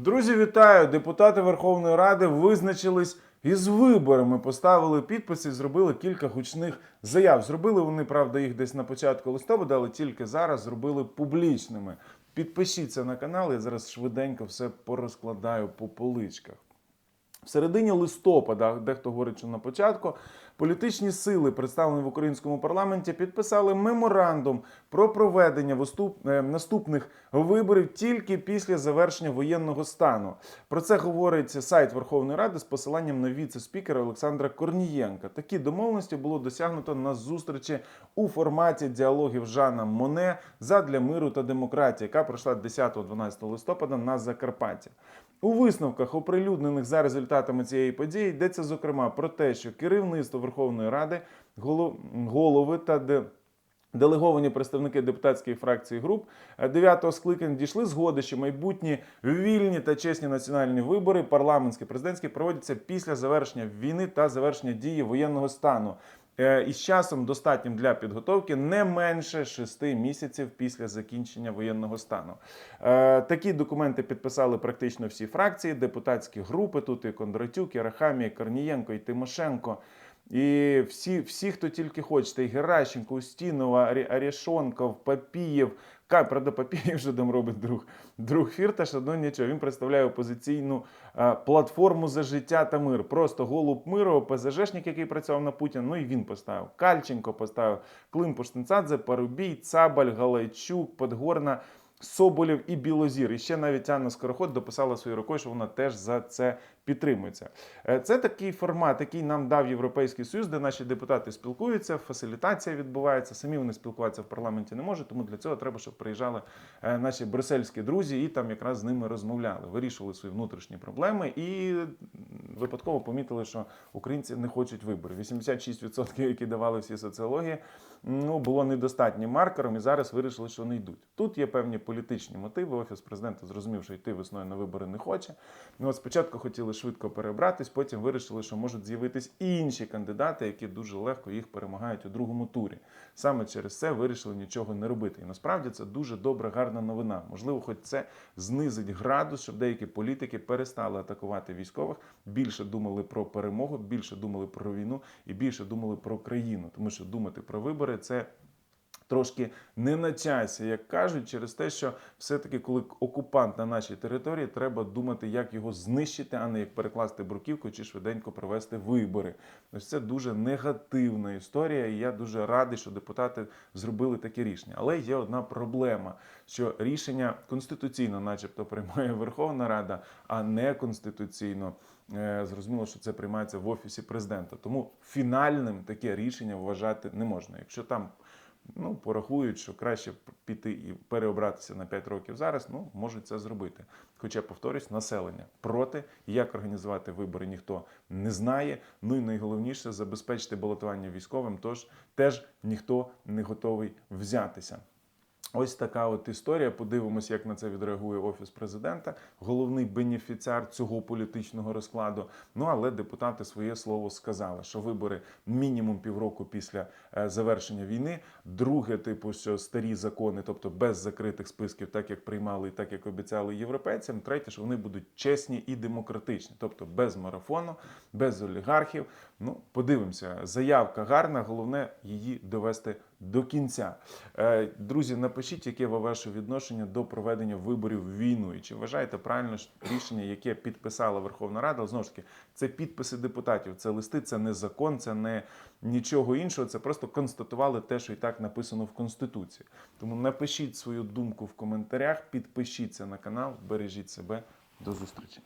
Друзі, вітаю! Депутати Верховної Ради визначились із виборами. Поставили підписи, зробили кілька гучних заяв. Зробили вони, правда, їх десь на початку листопада, але тільки зараз зробили публічними. Підпишіться на канал, я зараз швиденько все порозкладаю по поличках. В середині листопада, дехто говорить, що на початку, політичні сили, представлені в українському парламенті, підписали меморандум про проведення виступ... е, наступних виборів тільки після завершення воєнного стану. Про це говорить сайт Верховної Ради з посиланням на віце-спікера Олександра Корнієнка. Такі домовленості було досягнуто на зустрічі у форматі діалогів Жана Моне задля миру та демократії, яка пройшла 10-12 листопада на Закарпатті. У висновках, оприлюднених за результатами цієї події, йдеться зокрема про те, що керівництво Верховної Ради, голов- голови та де. Делеговані представники депутатських фракцій груп 9-го скликання дійшли згоди, що майбутні вільні та чесні національні вибори, парламентські президентські, проводяться після завершення війни та завершення дії воєнного стану. Е, І з часом достатнім для підготовки не менше шести місяців після закінчення воєнного стану. Е, Такі документи підписали практично всі фракції, депутатські групи. Тут і Кондратюк, і Рахамі, і Корнієнко, і Тимошенко. І всі, всі, хто тільки хочете, і Геращенко, Устінова, Арі- Арішонков, Папієв. Ка, правда, Папієв вже там робить друг, друг Фірташ, одно нічого. Він представляє опозиційну платформу за життя та мир. Просто голуб миру, ОПЗЖшник, який працював на Путіна, ну і він поставив. Кальченко поставив, Клим Поштенцадзе, Парубій, Цабаль, Галайчук, Подгорна. Соболєв і Білозір. І ще навіть Анна Скороход дописала своєю рукою, що вона теж за це підтримується. Е, Це такий формат, який нам дав Європейський Союз, де наші депутати спілкуються, фасилітація відбувається. Самі вони спілкуватися в парламенті не можуть, тому для цього треба, щоб приїжджали е, наші брюссельські друзі і там якраз з ними розмовляли, вирішували свої внутрішні проблеми і випадково помітили, що українці не хочуть виборів. 86%, які давали всі соціології, ну було недостатнім маркером, і зараз вирішили, що не йдуть. Тут є певні політичні мотиви. Офіс президента зрозумів, що йти весною на вибори не хоче. Ну от спочатку хотіли швидко перебратись, потім вирішили, що можуть з'явитись інші кандидати, які дуже легко їх перемагають у другому турі. Саме через це вирішили нічого не робити. І насправді це дуже добра, гарна новина. Можливо, хоч це знизить градус, щоб деякі політики перестали атакувати військових, більше думали про перемогу, більше думали про війну і більше думали про країну. Тому що думати про вибори це трошки не на часі, як кажуть, через те, що все-таки, коли окупант на нашій території, треба думати, як його знищити, а не як перекласти бруківку чи швиденько провести вибори. Ось це дуже негативна історія, і я дуже радий, що депутати зробили таке рішення. Але є одна проблема: що рішення конституційно, начебто, приймає Верховна Рада, а не конституційно. Е, Зрозуміло, що це приймається в офісі президента. Тому фінальним таке рішення вважати не можна. Якщо там ну, порахують, що краще піти і переобратися на 5 років зараз, ну, можуть це зробити. Хоча, повторюсь, населення проти, як організувати вибори, ніхто не знає. Ну і найголовніше забезпечити балотування військовим, тож теж ніхто не готовий взятися. Ось така от історія. Подивимося, як на це відреагує офіс президента, головний бенефіціар цього політичного розкладу. Ну але депутати своє слово сказали, що вибори мінімум півроку після е, завершення війни. Друге, типу, що старі закони, тобто без закритих списків, так як приймали і так як обіцяли європейцям. Третє, що вони будуть чесні і демократичні, тобто без марафону, без олігархів. Ну, подивимося, заявка гарна, головне її довести до кінця. Е, Друзі, напишіть, яке ваше відношення до проведення виборів війну. І чи вважаєте правильно рішення, яке підписала Верховна Рада? Знову ж таки, це підписи депутатів, це листи, це не закон, це не нічого іншого. Це просто констатували те, що і так написано в Конституції. Тому напишіть свою думку в коментарях, підпишіться на канал, бережіть себе. До зустрічі.